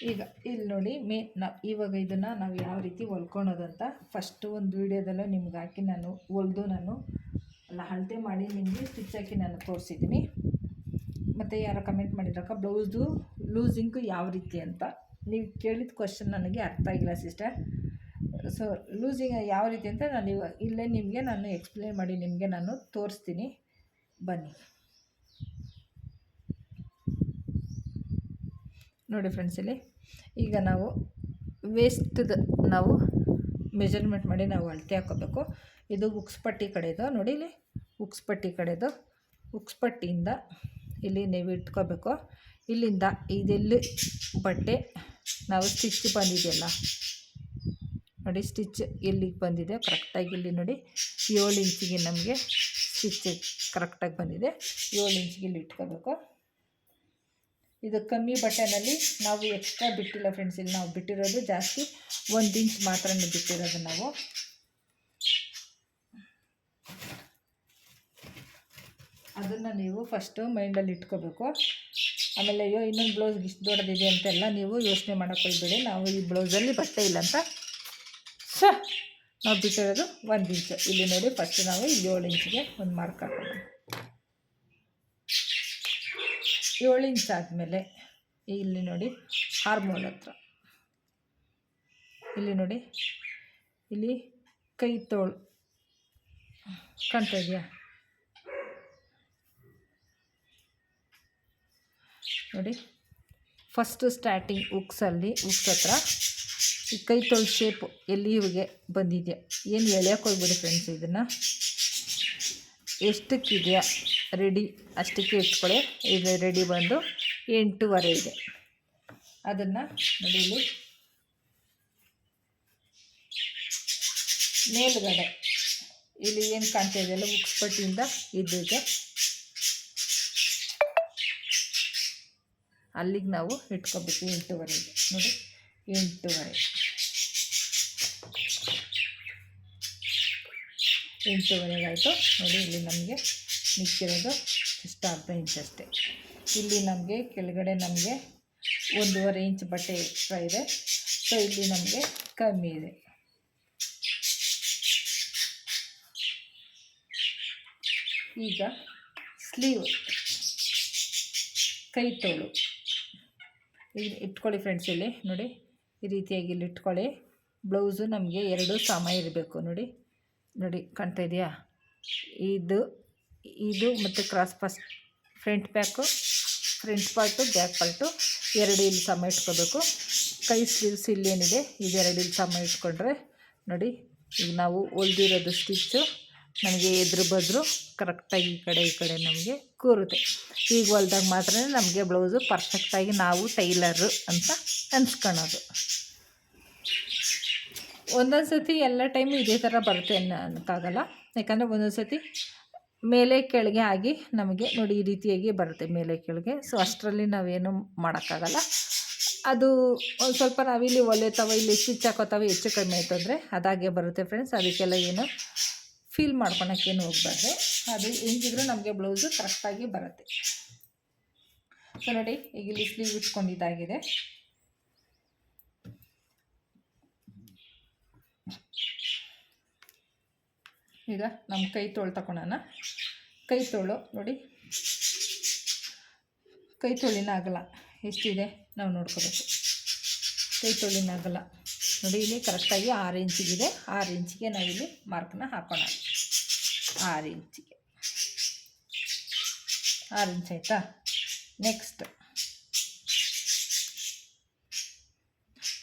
S1: ಈಗ ಇಲ್ಲಿ ನೋಡಿ ಮೇ ನಾವು ಇವಾಗ ಇದನ್ನು ನಾವು ಯಾವ ರೀತಿ ಹೊಲ್ಕೊಳೋದಂತ ಫಸ್ಟು ಒಂದು ವೀಡಿಯೋದಲ್ಲೂ ನಿಮ್ಗೆ ಹಾಕಿ ನಾನು ಹೊಲ್ದು ನಾನು ಅಲ್ಲ ಅಳತೆ ಮಾಡಿ ನಿಮಗೆ ಸ್ಟಿಚ್ ಹಾಕಿ ನಾನು ತೋರಿಸಿದ್ದೀನಿ ಮತ್ತು ಯಾರೋ ಕಮೆಂಟ್ ಮಾಡಿದ್ರಕ್ಕ ಬ್ಲೌಸ್ದು ಲೂಸಿಂಗು ಯಾವ ರೀತಿ ಅಂತ? ನೀವು ಕೇಳಿದ ಕ್ವಶನ್ ನನಗೆ ಅರ್ಥ ಆಗಿಲ್ಲ ಸಿಸ್ಟರ್ ಸೊ ಲೂಸಿಂಗ್ ಯಾವ ರೀತಿ ಅಂತ ನಾನು ಇವಾಗ ಇಲ್ಲೇ ನಿಮಗೆ ನಾನು ಎಕ್ಸ್ಪ್ಲೇನ್ ಮಾಡಿ ನಿಮಗೆ ನಾನು ತೋರಿಸ್ತೀನಿ. ಬನ್ನಿ. ನೋಡಿ ಫ್ರೆಂಡ್ಸ್ ಇಲ್ಲಿ. ಈಗ ನಾವು ವೇಸ್ಟ್ದ ನಾವು ಮೆಜರ್ಮೆಂಟ್ ಮಾಡಿ ನಾವು ಅಳತೆ ಹಾಕೋಬೇಕು. ಇದು ಉಕ್ಸ್ ಪಟ್ಟಿ ಕಡೆದು, ನೋಡಿ ಇಲ್ಲಿ ಉಕ್ಸ್ ಪಟ್ಟಿ ಕಡೆದು. ಉಕ್ಸ್ ಪಟ್ಟಿಯಿಂದ ಇಲ್ಲಿ ನೀವು ಇಟ್ಕೋಬೇಕು. ಇಲ್ಲಿಂದ ಇದೆಲ್ಲಿ ಬಟ್ಟೆ ನಾವು ಸ್ಟಿಚ್ ಬಂದಿದೆಯಲ್ಲ, ನೋಡಿ ಸ್ಟಿಚ್ ಇಲ್ಲಿಗೆ ಬಂದಿದೆ ಕರೆಕ್ಟಾಗಿ ಇಲ್ಲಿ ನೋಡಿ. ಏಳು ಇಂಚಿಗೆ ನಮಗೆ ಸ್ಟಿಚ್ ಕರೆಕ್ಟಾಗಿ ಬಂದಿದೆ. ಏಳು ಇಂಚಿಗೆ ಇಲ್ಲಿ ಇಟ್ಕೋಬೇಕು. ಇದು ಕಮ್ಮಿ ಬಟನಲ್ಲಿ ನಾವು ಎಕ್ಸ್ಟ್ರಾ ಬಿಟ್ಟಿಲ್ಲ ಫ್ರೆಂಡ್ಸ್ ಇಲ್ಲಿ ನಾವು ಬಿಟ್ಟಿರೋದು ಜಾಸ್ತಿ ಒಂದು ಇಂಚ್ ಮಾತ್ರ ಬಿಟ್ಟಿರೋದು ನಾವು. ಅದನ್ನು ನೀವು ಫಸ್ಟು ಮೈಂಡಲ್ಲಿ ಇಟ್ಕೋಬೇಕು. ಆಮೇಲೆ ಅಯ್ಯೋ, ಇನ್ನೊಂದು ಬ್ಲೌಸ್ ಇಷ್ಟು ದೊಡ್ಡದಿದೆ ಅಂತೆಲ್ಲ ನೀವು ಯೋಚನೆ ಮಾಡೋಕ್ಕೆ ನಾವು ಈ ಬ್ಲೌಸಲ್ಲಿ ಬಟ್ಟೆ ಇಲ್ಲ ಅಂತ. ಸ ನಾವು ಬಿಟ್ಟಿರೋದು ಒಂದು ಇಂಚು ಇಲ್ಲಿ ನೋಡಿ ಫಸ್ಟ್ ನಾವು ಏಳು ಇಂಚಿಗೆ ಒಂದು ಮಾರ್ಕ್ ಹಾಕೋಣ. ಏಳು ಇಂಚ್ ಆದಮೇಲೆ ಇಲ್ಲಿ ನೋಡಿ ಹಾರ್ಮೋಲ್ ಹತ್ರ. ಇಲ್ಲಿ ನೋಡಿ, ಇಲ್ಲಿ ಕೈ ತೋಳು. ಕಾಣ್ತಾ ಇದೆಯಾ? ನೋಡಿ ಫಸ್ಟು ಸ್ಟಾರ್ಟಿಂಗ್ ಉಕ್ಸಲ್ಲಿ ಉಕ್ಸ್ ಹತ್ರ ಈ ಕೈ ತೊಳೆದ ಶೇಪು ಎಲ್ಲಿವರೆಗೆ ಬಂದಿದೆಯಾ? ಏನು ಎಳೆಯೋಕೆ ಹೋಗ್ಬಿಡಿ ಫ್ರೆಂಡ್ಸ್ ಇದನ್ನು? ಎಷ್ಟಕ್ಕಿದೆಯಾ? ರೆಡಿ ಅಷ್ಟಕ್ಕೆ ಇಟ್ಕೊಳ್ಳಿ. ಇದು ರೆಡಿ ಬಂದು ಎಂಟೂವರೆ ಇದೆ. ಅದನ್ನು ನೋಡಿ ಇಲ್ಲಿ ಮೇಲುಗಡೆ. ಇಲ್ಲಿ ಏನು ಕಾಣ್ತಾ ಇದೆಯಲ್ಲ ಉಕ್ಸ್ಪಟ್ಟಿಯಿಂದ ಇದ್ದಿದೆ ಅಲ್ಲಿಗೆ ನಾವು ಇಟ್ಕೋಬೇಕು. ಎಂಟೂವರೆಗೆ ನೋಡಿ. ಎಂಟೂವರೆ. ಎಂಟೂವರೆಗೆ ಆಯಿತು. ನೋಡಿ, ಇಲ್ಲಿ ನಮಗೆ ಮಿಕ್ಕಿರೋದು ಇಷ್ಟ ಅರ್ಧ ಇಂಚ್ ಅಷ್ಟೇ. ಇಲ್ಲಿ ನಮಗೆ ಕೆಳಗಡೆ ನಮಗೆ ಒಂದೂವರೆ ಇಂಚ್ ಬಟ್ಟೆ ಎಕ್ಸ್ಟ್ರಾ ಇದೆ. ಸೊ ಇಲ್ಲಿ ನಮಗೆ ಕಮ್ಮಿ ಇದೆ. ಈಗ ಸ್ಲೀವ್ ಕೈ ತೋಳು. ಇಲ್ಲಿ ಇಟ್ಕೊಳ್ಳಿ ಫ್ರೆಂಡ್ಸ್ ಇಲ್ಲಿ. ನೋಡಿ, ಈ ರೀತಿಯಾಗಿ ಇಲ್ಲಿ ಇಟ್ಕೊಳ್ಳಿ. ಬ್ಲೌಸು ನಮಗೆ ಎರಡು ಸಮ ಇರಬೇಕು. ನೋಡಿ ನೋಡಿ, ಕಾಣ್ತಾ ಇದೆಯಾ? ಇದು ಇದು ಮತ್ತು cross pass front back front part back part ಎರಡು ಇಲ್ಲಿ ಸಮ ಇಟ್ಕೋಬೇಕು. ಕೈ ಸ್ಲೀವ್ಸ್ ಇಲ್ಲೇನಿದೆ ಇದೆರಡು ಇಲ್ಲಿ ಸಮ ಇಟ್ಕೊಂಡ್ರೆ ನೋಡಿ, ಈಗ ನಾವು ಹೊಲ್ದಿರೋದು ಸ್ಟಿಚ್ಚು ನಮಗೆ ಎದುರು ಬದ್ರು ಕರೆಕ್ಟಾಗಿ ಈ ಕಡೆ ಈ ಕಡೆ ನಮಗೆ ಕೂರುತ್ತೆ. ಈಗ ಹೊಲ್ದಾಗ ಮಾತ್ರ ನಮಗೆ ಬ್ಲೌಸು ಪರ್ಫೆಕ್ಟಾಗಿ ನಾವು ಟೈಲರು ಅಂತ ಅನ್ಸ್ಕೊಳೋದು. ಒಂದೊಂದು ಸತಿ ಎಲ್ಲ ಟೈಮು ಇದೇ ಥರ ಬರುತ್ತೆ ಅನ್ನೋ ಅನ್ನೋಕ್ಕಾಗಲ್ಲ. ಯಾಕಂದರೆ ಒಂದೊಂದು ಸತಿ ಮೇಲೆ ಕೆಳಗೆ ಆಗಿ ನಮಗೆ ನೋಡಿ ಈ ರೀತಿಯಾಗಿ ಬರುತ್ತೆ ಮೇಲೆ ಕೆಳಗೆ. ಸೊ ಅಷ್ಟರಲ್ಲಿ ನಾವೇನು ಮಾಡೋಕ್ಕಾಗಲ್ಲ. ಅದು ಒಂದು ಸ್ವಲ್ಪ ನಾವಿಲ್ಲಿ ಒಲೆ ತವ, ಇಲ್ಲಿ ಸ್ವಿಚ್ ಹಾಕೋತವ ಹೆಚ್ಚು ಕಡಿಮೆ ಆಯಿತು ಅಂದರೆ ಅದಾಗೆ ಬರುತ್ತೆ ಫ್ರೆಂಡ್ಸ್ ಅದಕ್ಕೆಲ್ಲ ಏನು ಫೀಲ್ ಮಾಡ್ಕೊಳಕ್ಕೇನು ಹೋಗ್ಬಾರ್ದು. ಅದು ಹೆಂಗಿದ್ರೂ ನಮಗೆ ಬ್ಲೌಸು ಕರೆಕ್ಟಾಗಿ ಬರುತ್ತೆ. ಸೊ ನೋಡಿ, ಈಗ ಇಲ್ಲಿ ಸ್ಲೀವ್ ಇಟ್ಕೊಂಡಿದ್ದಾಗಿದೆ ಈಗ ನಮ್ಮ ಕೈ ತೋಳು ತಗೊಳೋಣ ಕೈ ತೋಳು, ನೋಡಿ. ಕೈ ತೋಳಿನ ಆಗಲ್ಲ ಎಷ್ಟಿದೆ? ನಾವು ನೋಡ್ಕೋಬೇಕು. ಕೈ ತೋಳಿನ ಆಗಲ್ಲ ನೋಡಿ, ಇಲ್ಲಿ ಕರೆಕ್ಟಾಗಿ ಆರು ಇಂಚಿಗಿದೆ. ಆರು ಇಂಚಿಗೆ ನಾವಿಲ್ಲಿ ಮಾರ್ಕ್ನ ಹಾಕೋಣ. ಆರು ಇಂಚಿಗೆ. ಆರು ಇಂಚ್ ಆಯಿತಾ? ನೆಕ್ಸ್ಟ್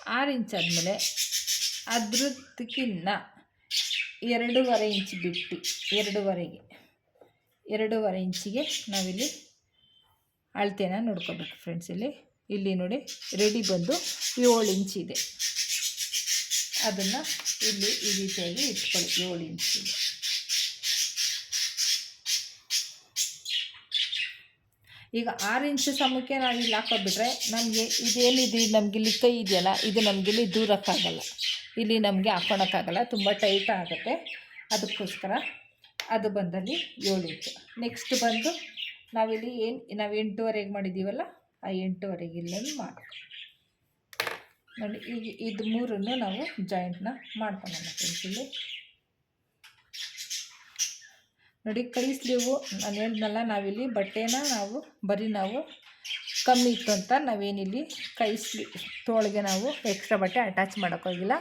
S1: ಆರು ಇಂಚ್ ಆದಮೇಲೆ ಅದ್ರದಕ್ಕಿನ್ನ ಎರಡೂವರೆ ಇಂಚ್ ಬಿಟ್ಟು, ಎರಡೂವರೆಗೆ, ಎರಡೂವರೆ ಇಂಚಿಗೆ ನಾವಿಲ್ಲಿ ಅಳತೆನ ನೋಡ್ಕೋಬೇಕು ಫ್ರೆಂಡ್ಸ್ ಇಲ್ಲಿ ಇಲ್ಲಿ ನೋಡಿ ರೆಡಿ ಬಂದು ಏಳು ಇಂಚ್ ಇದೆ. ಅದನ್ನು ಇಲ್ಲಿ ಈ ರೀತಿಯಾಗಿ ಇಟ್ಕೊಳ್ಳಿ, ಏಳು ಇಂಚಿಗೆ ಈಗ ಆರು ಇಂಚು ಸಮಕ್ಕೆ ನಾವು ಇಲ್ಲಿ ಹಾಕೋಬಿಟ್ರೆ ನಮಗೆ ಇದೇನಿದೆ, ನಮಗಿಲ್ಲಿ ಕೈ ಇದೆಯಲ್ಲ, ಇದು ನಮಗಿಲ್ಲಿ ದೂರಕ್ಕಾಗಲ್ಲ. ಇಲ್ಲಿ ನಮಗೆ ಹಾಕ್ಕೊಳಕ್ಕಾಗಲ್ಲ, ತುಂಬ ಟೈಟ್ ಆಗುತ್ತೆ. ಅದಕ್ಕೋಸ್ಕರ ಅದು ಬಂದಲ್ಲಿ ಏಳು ಇಂಚು ನೆಕ್ಸ್ಟ್ ಬಂದು ನಾವಿಲ್ಲಿ ಏನು, ನಾವು ಎಂಟೂವರೆಗೆ ಮಾಡಿದ್ದೀವಲ್ಲ ಆ ಎಂಟೂವರೆಗೆ ಇಲ್ಲೊಂದು ಮಾಡಿ ನೋಡಿ, ಈಗ ಇದು ಮೂರನ್ನು ನಾವು ಜಾಯಿಂಟ್ನ ಮಾಡ್ಕೊಳ್ಳೋಣ ಪೆನ್ಸಿಲು ಇಲ್ಲಿ. ನೋಡಿ ಕೈ ಸ್ಲೀವು ನಾನು ಹೇಳಿದ್ನಲ್ಲ, ನಾವಿಲ್ಲಿ ಬಟ್ಟೆನ ನಾವು, ಬರೀ ನಾವು ಕಮ್ಮಿ ಇತ್ತು ಅಂತ ನಾವೇನಿಲ್ಲಿ ಕೈ ಸ್ಲಿ ತೋಳಿಗೆ ನಾವು ಎಕ್ಸ್ಟ್ರಾ ಬಟ್ಟೆ ಅಟ್ಯಾಚ್ ಮಾಡೋಕ್ಕೋಗಿಲ್ಲ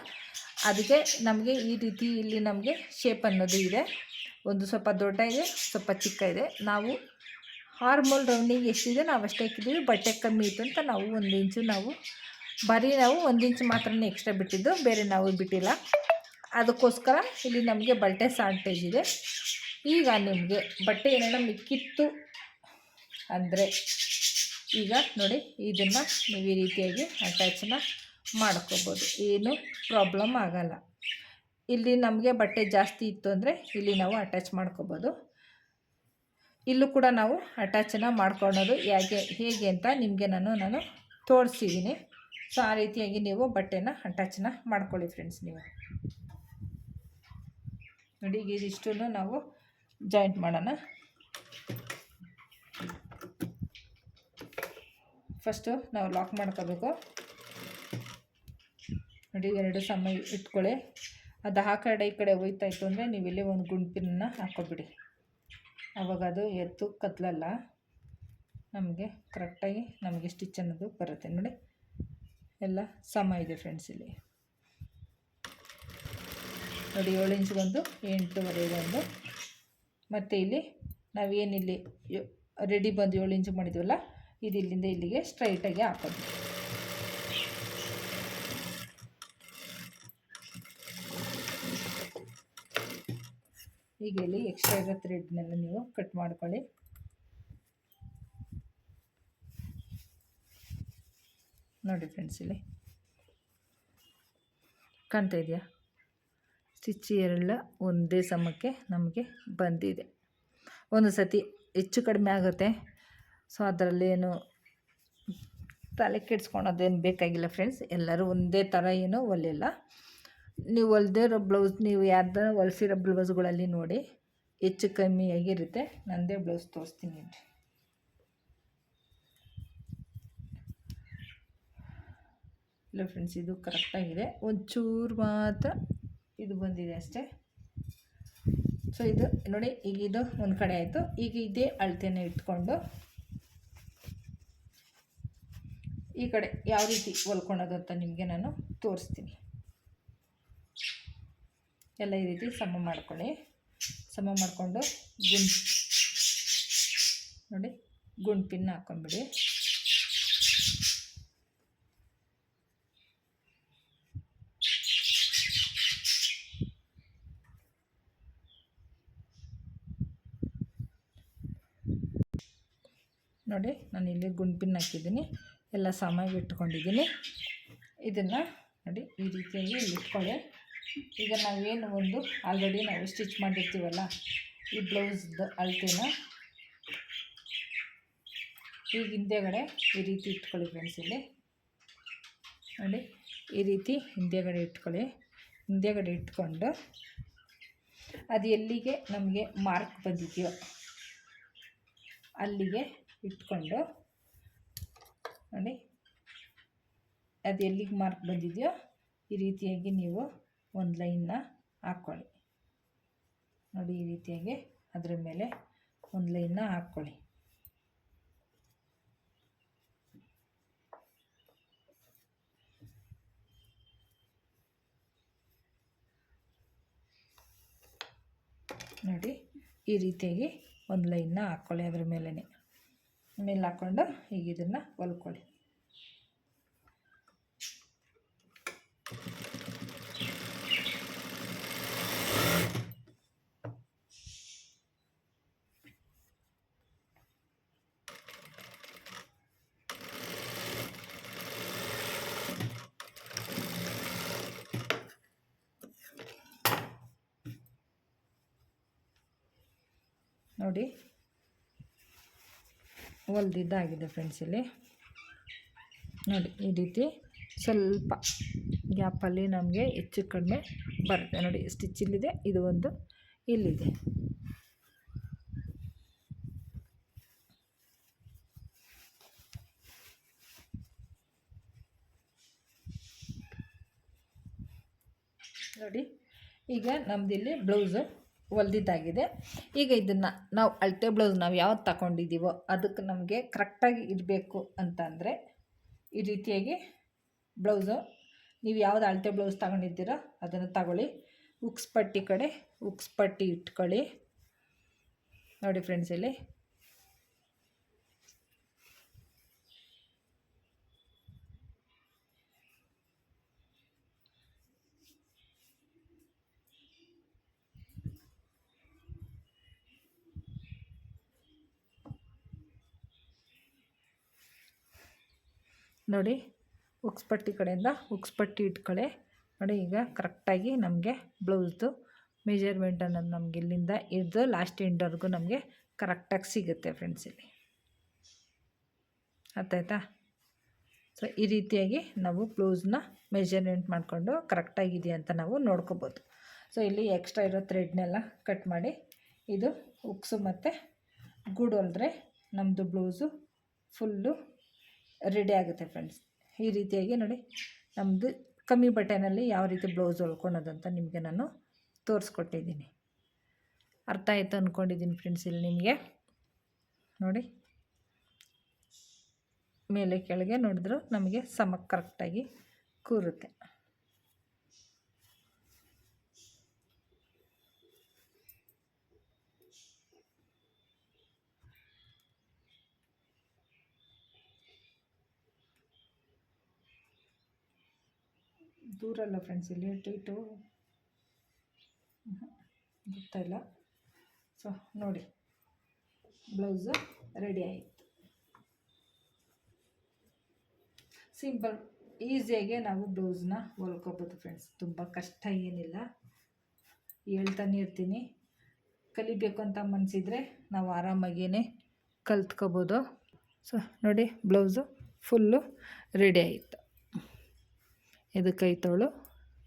S1: ಅದಕ್ಕೆ ನಮಗೆ ಈ ರೀತಿ ಇಲ್ಲಿ ನಮಗೆ ಶೇಪ್ ಅನ್ನೋದು ಇದೆ. ಒಂದು ಸ್ವಲ್ಪ ದೊಡ್ಡ ಇದೆ, ಸ್ವಲ್ಪ ಚಿಕ್ಕ ಇದೆ. ನಾವು ಹಾರ್ಮೋಲ್ ರೌಂಡಿಂಗ್ ಎಷ್ಟಿದೆ ನಾವು ಅಷ್ಟೇ ಹಾಕಿದ್ದೀವಿ ಬಟ್ಟೆ ಕಮ್ಮಿ ಇತ್ತು ಅಂತ ನಾವು ಒಂದು ಇಂಚು ನಾವು ಬರೀ ನಾವು ಒಂದು ಇಂಚು ಮಾತ್ರ ಎಕ್ಸ್ಟ್ರಾ ಬಿಟ್ಟಿದ್ದು, ಬೇರೆ ನಾವು ಬಿಟ್ಟಿಲ್ಲ. ಅದಕ್ಕೋಸ್ಕರ ಇಲ್ಲಿ ನಮಗೆ ಬಟ್ಟೆ ಶಾರ್ಟೇಜ್ ಇದೆ. ಈಗ ನಿಮಗೆ ಬಟ್ಟೆ ಏನಾರ ಮಿಕ್ಕಿತ್ತು ಅಂದರೆ ಈಗ ನೋಡಿ ಇದನ್ನು ನೀವು ಈ ರೀತಿಯಾಗಿ ಅಟ್ಯಾಚನ್ನ ಮಾಡ್ಕೋಬೋದು. ಏನು ಪ್ರಾಬ್ಲಮ್ ಆಗಲ್ಲ. ಇಲ್ಲಿ ನಮಗೆ ಬಟ್ಟೆ ಜಾಸ್ತಿ ಇತ್ತು ಅಂದರೆ ಇಲ್ಲಿ ನಾವು ಅಟ್ಯಾಚ್ ಮಾಡ್ಕೋಬೋದು. ಇಲ್ಲೂ ಕೂಡ ನಾವು ಅಟ್ಯಾಚನ್ನು ಮಾಡ್ಕೊಳೋದು ಹೇಗೆ ಹೇಗೆ ಅಂತ ನಿಮಗೆ ನಾನು ನಾನು ತೋರಿಸಿದ್ದೀನಿ ಸೊ ಆ ರೀತಿಯಾಗಿ ನೀವು ಬಟ್ಟೆನ ಅಟ್ಯಾಚನ್ನ ಮಾಡ್ಕೊಳ್ಳಿ ಫ್ರೆಂಡ್ಸ್ ನೀವು. ನೋಡಿ, ಈಗ ಇದಿಷ್ಟು ನಾವು ಜಾಯಿಂಟ್ ಮಾಡೋಣ. ಫಸ್ಟು ನಾವು ಲಾಕ್ ಮಾಡ್ಕೋಬೇಕು. ನೋಡಿ, ಎರಡು ಸಮ ಇಟ್ಕೊಳ್ಳಿ. ಅದು ಆ ಕಡೆ ಈ ಕಡೆ ಹೋಯ್ತಾಯಿತ್ತು ಅಂದರೆ ನೀವು ಇಲ್ಲಿ ಒಂದು ಗುಂಪಿನ ಹಾಕೋಬಿಡಿ. ಆವಾಗ ಅದು ಎತ್ತು ಕತ್ಲಲ್ಲ ನಮಗೆ ಕರೆಕ್ಟಾಗಿ ನಮಗೆ ಸ್ಟಿಚ್ ಅನ್ನೋದು ಬರುತ್ತೆ. ನೋಡಿ, ಎಲ್ಲ ಸಮ ಇದೆ ಫ್ರೆಂಡ್ಸ್ ಇಲ್ಲಿ. ನೋಡಿ, ಏಳು ಇಂಚ್ಗೊಂದು ಎಂಟೂವರೆಗೊಂದು ಮತ್ತು ಇಲ್ಲಿ ನಾವೇನಿಲ್ಲಿ ರೆಡಿ ಬಂದು ಏಳು ಇಂಚು ಮಾಡಿದ್ವಲ್ಲ ಇದು ಇಲ್ಲಿಂದ ಇಲ್ಲಿಗೆ ಸ್ಟ್ರೈಟಾಗಿ ಹಾಕೋದು. ಈಗ ಇಲ್ಲಿ ಎಕ್ಸ್ಟ್ರಾ ಇರೋ ಥ್ರೆಡ್ನೆಲ್ಲ ನೀವು ಕಟ್ ಮಾಡ್ಕೊಳ್ಳಿ. ನೋಡಿ ಫ್ರೆಂಡ್ಸ್ ಇಲ್ಲಿ. ಕಾಣ್ತಾ ಇದೆಯಾ? ಸ್ಟಿಚ್ ಎಲ್ಲ ಒಂದೇ ಸಮಕ್ಕೆ ನಮಗೆ ಬಂದಿದೆ. ಒಂದು ಸತಿ ಹೆಚ್ಚು ಕಡಿಮೆ ಆಗುತ್ತೆ. ಸೊ ಅದರಲ್ಲೇನು ತಲೆ ಕೆಡ್ಸ್ಕೊಳೋದೇನು ಬೇಕಾಗಿಲ್ಲ ಫ್ರೆಂಡ್ಸ್ ಎಲ್ಲರೂ ಒಂದೇ ಥರ ಏನೂ ಹೊಲಿಯಲ್ಲ ನೀವು ಹೊಲ್ದೇ ಇರೋ ಬ್ಲೌಸ್ ನೀವು ಯಾರ್ದಾರ ಹೊಲಿಸಿರೋ ಬ್ಲೌಸ್ಗಳಲ್ಲಿ ನೋಡಿ, ಹೆಚ್ಚು ಕಮ್ಮಿ ಆಗಿರುತ್ತೆ. ನನ್ನದೇ ಬ್ಲೌಸ್ ತೋರಿಸ್ತೀನಿ ಇಲ್ಲ ಫ್ರೆಂಡ್ಸ್ ಇದು ಕರೆಕ್ಟಾಗಿದೆ ಒಂಚೂರು ಮಾತ್ರ ಇದು ಬಂದಿದೆ ಅಷ್ಟೇ. ಸೊ ಇದು ನೋಡಿ, ಈಗ ಇದು ಒಂದು ಕಡೆ ಆಯಿತು. ಈಗ ಇದೇ ಅಳತೆನ ಇಟ್ಕೊಂಡು ಈ ಕಡೆ ಯಾವ ರೀತಿ ಹೊಲ್ಕೊಳೋದು ಅಂತ ನಿಮಗೆ ನಾನು ತೋರಿಸ್ತೀನಿ. ಎಲ್ಲ ಈ ರೀತಿ ಸಮ ಮಾಡ್ಕೊಳ್ಳಿ. ಸಮ ಮಾಡಿಕೊಂಡು ಗುಂಡ್ ನೋಡಿ, ಗುಂಡ್ ಪಿನ್ ಹಾಕೊಂಡ್ಬಿಡಿ. ನೋಡಿ ನಾನು ಇಲ್ಲಿ ಗುಂಪಿನ ಹಾಕಿದ್ದೀನಿ. ಎಲ್ಲ ಸಮಯ ಇಟ್ಕೊಂಡಿದ್ದೀನಿ. ಇದನ್ನು ನೋಡಿ ಈ ರೀತಿಯಾಗಿ ಇಟ್ಕೊಳ್ಳಿ. ಈಗ ನಾವೇನು ಒಂದು ಆಲ್ರೆಡಿ ನಾವು ಸ್ಟಿಚ್ ಮಾಡಿರ್ತೀವಲ್ಲ, ಈ ಬ್ಲೌಸ್ದು ಅಳತೆನ. ಈಗ ಹಿಂದೆಗಡೆ ಈ ರೀತಿ ಇಟ್ಕೊಳ್ಳಿ ಫ್ರೆಂಡ್ಸ್ ಇಲ್ಲಿ. ನೋಡಿ, ಈ ರೀತಿ ಹಿಂದೆಗಡೆ ಇಟ್ಕೊಳ್ಳಿ. ಹಿಂದೆಗಡೆ ಇಟ್ಕೊಂಡು ಅದು ಎಲ್ಲಿಗೆ ನಮಗೆ ಮಾರ್ಕ್ ಬಂದಿದೆಯೋ ಅಲ್ಲಿಗೆ ಇಟ್ಕೊಂಡು ನೋಡಿ. ಅದು ಎಲ್ಲಿಗೆ ಮಾರ್ಕ್ ಬಂದಿದೆಯೋ ಈ ರೀತಿಯಾಗಿ ನೀವು ಒಂದು ಲೈನ್ನ ಹಾಕ್ಕೊಳ್ಳಿ ನೋಡಿ ಈ ರೀತಿಯಾಗಿ ಅದರ ಮೇಲೆ ಒಂದು ಲೈನ್ನ ಹಾಕ್ಕೊಳ್ಳಿ ನೋಡಿ ಈ ರೀತಿಯಾಗಿ ಒಂದು ಲೈನ್ನ ಹಾಕ್ಕೊಳ್ಳಿ ಅದ್ರ ಮೇಲೇ ಮೇಲೆ ಹಾಕ್ಕೊಂಡು ಈಗ ಇದನ್ನು ಹೊಲ್ಕೊಳ್ಳಿ ನೋಡಿ ಹೊಲ್ದಿದ್ದಾಗಿದೆ ಫ್ರೆಂಡ್ಸ್ ಇಲ್ಲಿ. ನೋಡಿ, ಈ ರೀತಿ ಸ್ವಲ್ಪ ಗ್ಯಾಪಲ್ಲಿ ನಮಗೆ ಹೆಚ್ಚು ಕಡಿಮೆ ಬರುತ್ತೆ. ನೋಡಿ ಸ್ಟಿಚ್ ಇಲ್ಲಿದೆ, ಇದು ಒಂದು ಇಲ್ಲಿದೆ. ನೋಡಿ, ಈಗ ನಮ್ಮದಿಲ್ಲಿ ಬ್ಲೌಸು ಹೊಲ್ದಿದ್ದಾಗಿದೆ ಈಗ ಇದನ್ನು ನಾವು ಅಳತೆ ಬ್ಲೌಸ್ ನಾವು ಯಾವ್ದು ತಗೊಂಡಿದ್ದೀವೋ ಅದಕ್ಕೆ ನಮಗೆ ಕರೆಕ್ಟಾಗಿ ಇರಬೇಕು ಅಂತಂದರೆ ಈ ರೀತಿಯಾಗಿ ಬ್ಲೌಸು, ನೀವು ಯಾವ್ದು ಅಳತೆ ಬ್ಲೌಸ್ ತಗೊಂಡಿದ್ದೀರೋ ಅದನ್ನು ತಗೊಳ್ಳಿ. ಉಕ್ಸ್ ಪಟ್ಟಿ ಕಡೆ ಉಕ್ಸ್ ಪಟ್ಟಿ ಇಟ್ಕೊಳ್ಳಿ. ನೋಡಿ ಫ್ರೆಂಡ್ಸ್ ಇಲ್ಲಿ. ನೋಡಿ, ಉಕ್ಸ್ಪಟ್ಟಿ ಕಡೆಯಿಂದ ಉಕ್ಸ್ಪಟ್ಟಿ ಇಟ್ಕೊಳ್ಳಿ ನೋಡಿ, ಈಗ ಕರೆಕ್ಟಾಗಿ ನಮಗೆ ಬ್ಲೌಸ್ದು ಮೆಜರ್ಮೆಂಟ್ ಅನ್ನೋದು ನಮ್ಗೆ ಇಲ್ಲಿಂದ ಇದ್ದು ಲಾಸ್ಟ್ ಎಂಡ್ವರೆಗೂ ನಮಗೆ ಕರೆಕ್ಟಾಗಿ ಸಿಗುತ್ತೆ ಫ್ರೆಂಡ್ಸ್ ಇಲ್ಲಿ. ಅರ್ಥಾಯ್ತಾ? ಸೊ ಈ ರೀತಿಯಾಗಿ ನಾವು ಬ್ಲೌಸ್ನ ಮೆಜರ್ಮೆಂಟ್ ಮಾಡಿಕೊಂಡು ಕರೆಕ್ಟಾಗಿದೆ ಅಂತ ನಾವು ನೋಡ್ಕೋಬೋದು. ಸೊ ಇಲ್ಲಿ ಎಕ್ಸ್ಟ್ರಾ ಇರೋ ಥ್ರೆಡ್ನೆಲ್ಲ ಕಟ್ ಮಾಡಿ, ಇದು ಉಕ್ಸು ಮತ್ತು ಗೂಡು ಹೊಲಿದ್ರೆ ನಮ್ಮದು ಬ್ಲೌಸು ಫುಲ್ಲು ರೆಡಿ ಆಗುತ್ತೆ ಫ್ರೆಂಡ್ಸ್ ಈ ರೀತಿಯಾಗಿ ನೋಡಿ ನಮ್ಮದು ಕಮ್ಮಿ ಬಟ್ಟೆನಲ್ಲಿ ಯಾವ ರೀತಿ ಬ್ಲೌಸ್ ಹೊಲ್ಕೊಳೋದು ಅಂತ ನಿಮಗೆ ನಾನು ತೋರಿಸ್ಕೊಟ್ಟಿದ್ದೀನಿ. ಅರ್ಥ ಆಯಿತು ಅಂದ್ಕೊಂಡಿದ್ದೀನಿ ಫ್ರೆಂಡ್ಸ್ ಇಲ್ಲಿ ನಿಮಗೆ. ನೋಡಿ, ಮೇಲೆ ಕೆಳಗೆ ನೋಡಿದ್ರು ನಮಗೆ ಸಮ ಕರೆಕ್ಟಾಗಿ ಕೂರುತ್ತೆ. ದೂರ ಅಲ್ಲ ಫ್ರೆಂಡ್ಸ್ ಇಲ್ಲಿ ಟೈಟು ಗೊತ್ತಾಯಿಲ್ಲ ಸೊ ನೋಡಿ ಬ್ಲೌಸು ರೆಡಿ ಆಯಿತು. ಸಿಂಪಲ್ ಈಸಿಯಾಗೆ ನಾವು ಬ್ಲೌಸ್ನ ಹೊಲ್ಕೋಬೋದು ಫ್ರೆಂಡ್ಸ್ ತುಂಬ ಕಷ್ಟ ಏನಿಲ್ಲ. ಹೇಳ್ತಾನೆ ಇರ್ತೀನಿ. ಕಲಿಬೇಕು ಅಂತ ಮನಸಿದ್ರೆ ನಾವು ಆರಾಮಾಗಿಯೇ ಕಲ್ತ್ಕೋಬೋದು. ಸೊ ನೋಡಿ ಬ್ಲೌಸು ಫುಲ್ಲು ರೆಡಿ ಆಯಿತು. ಇದು ಕೈ ತೋಳು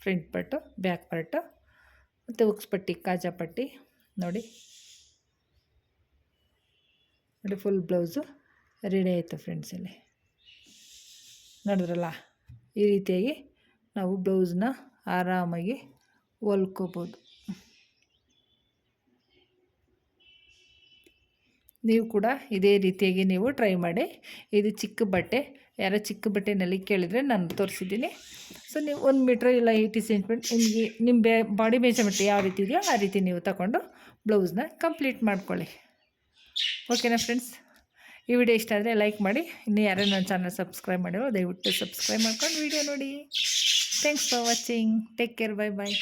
S1: ಫ್ರಂಟ್ ಪಟ್ಟು ಬ್ಯಾಕ್ ಪಟ್ಟು ಮತ್ತು ಉಕ್ಸ್ ಪಟ್ಟಿ, ಕಾಜಾ ಪಟ್ಟಿ, ನೋಡಿ. ನೋಡಿ ಫುಲ್ ಬ್ಲೌಸು ರೆಡಿ ಆಯಿತು ಫ್ರೆಂಡ್ಸ್ ಇಲ್ಲಿ. ನೋಡಿದ್ರಲ್ಲ, ಈ ರೀತಿಯಾಗಿ ನಾವು ಬ್ಲೌಸ್ನ ಆರಾಮಾಗಿ ಹೊಲ್ಕೋಬೋದು. ನೀವು ಕೂಡ ಇದೇ ರೀತಿಯಾಗಿ ನೀವು ಟ್ರೈ ಮಾಡಿ. ಇದು ಚಿಕ್ಕ ಬಟ್ಟೆ, ಯಾರೋ ಚಿಕ್ಕ ಬಟ್ಟೆನಲ್ಲಿ ಕೇಳಿದರೆ ನಾನು ತೋರಿಸಿದ್ದೀನಿ. ಸೊ ನೀವು ಒಂದು ಮೀಟ್ರ್ ಇಲ್ಲ ಏಯ್ಟಿ ಸೆಂಟಿಮೆಂಟ್ ನಿಮಗೆ ನಿಮ್ಮ ಬೇ ಬಾಡಿ ಮೆಜರ್ಮೆಂಟ್ ಯಾವ ರೀತಿ ಇದೆಯೋ ಆ ರೀತಿ ನೀವು ತಗೊಂಡು ಬ್ಲೌಸ್ನ ಕಂಪ್ಲೀಟ್ ಮಾಡ್ಕೊಳ್ಳಿ. ಓಕೆನಾ ಫ್ರೆಂಡ್ಸ್ ಈ ವಿಡಿಯೋ ಇಷ್ಟ ಆದರೆ ಲೈಕ್ ಮಾಡಿ. ಇನ್ನು ಯಾರೇ ನನ್ನ ಚಾನಲ್ ಸಬ್ಸ್ಕ್ರೈಬ್ ಮಾಡಿರೋ ದಯವಿಟ್ಟು ಸಬ್ಸ್ಕ್ರೈಬ್ ಮಾಡ್ಕೊಂಡು ವಿಡಿಯೋ ನೋಡಿ. Thanks for watching take care bye bye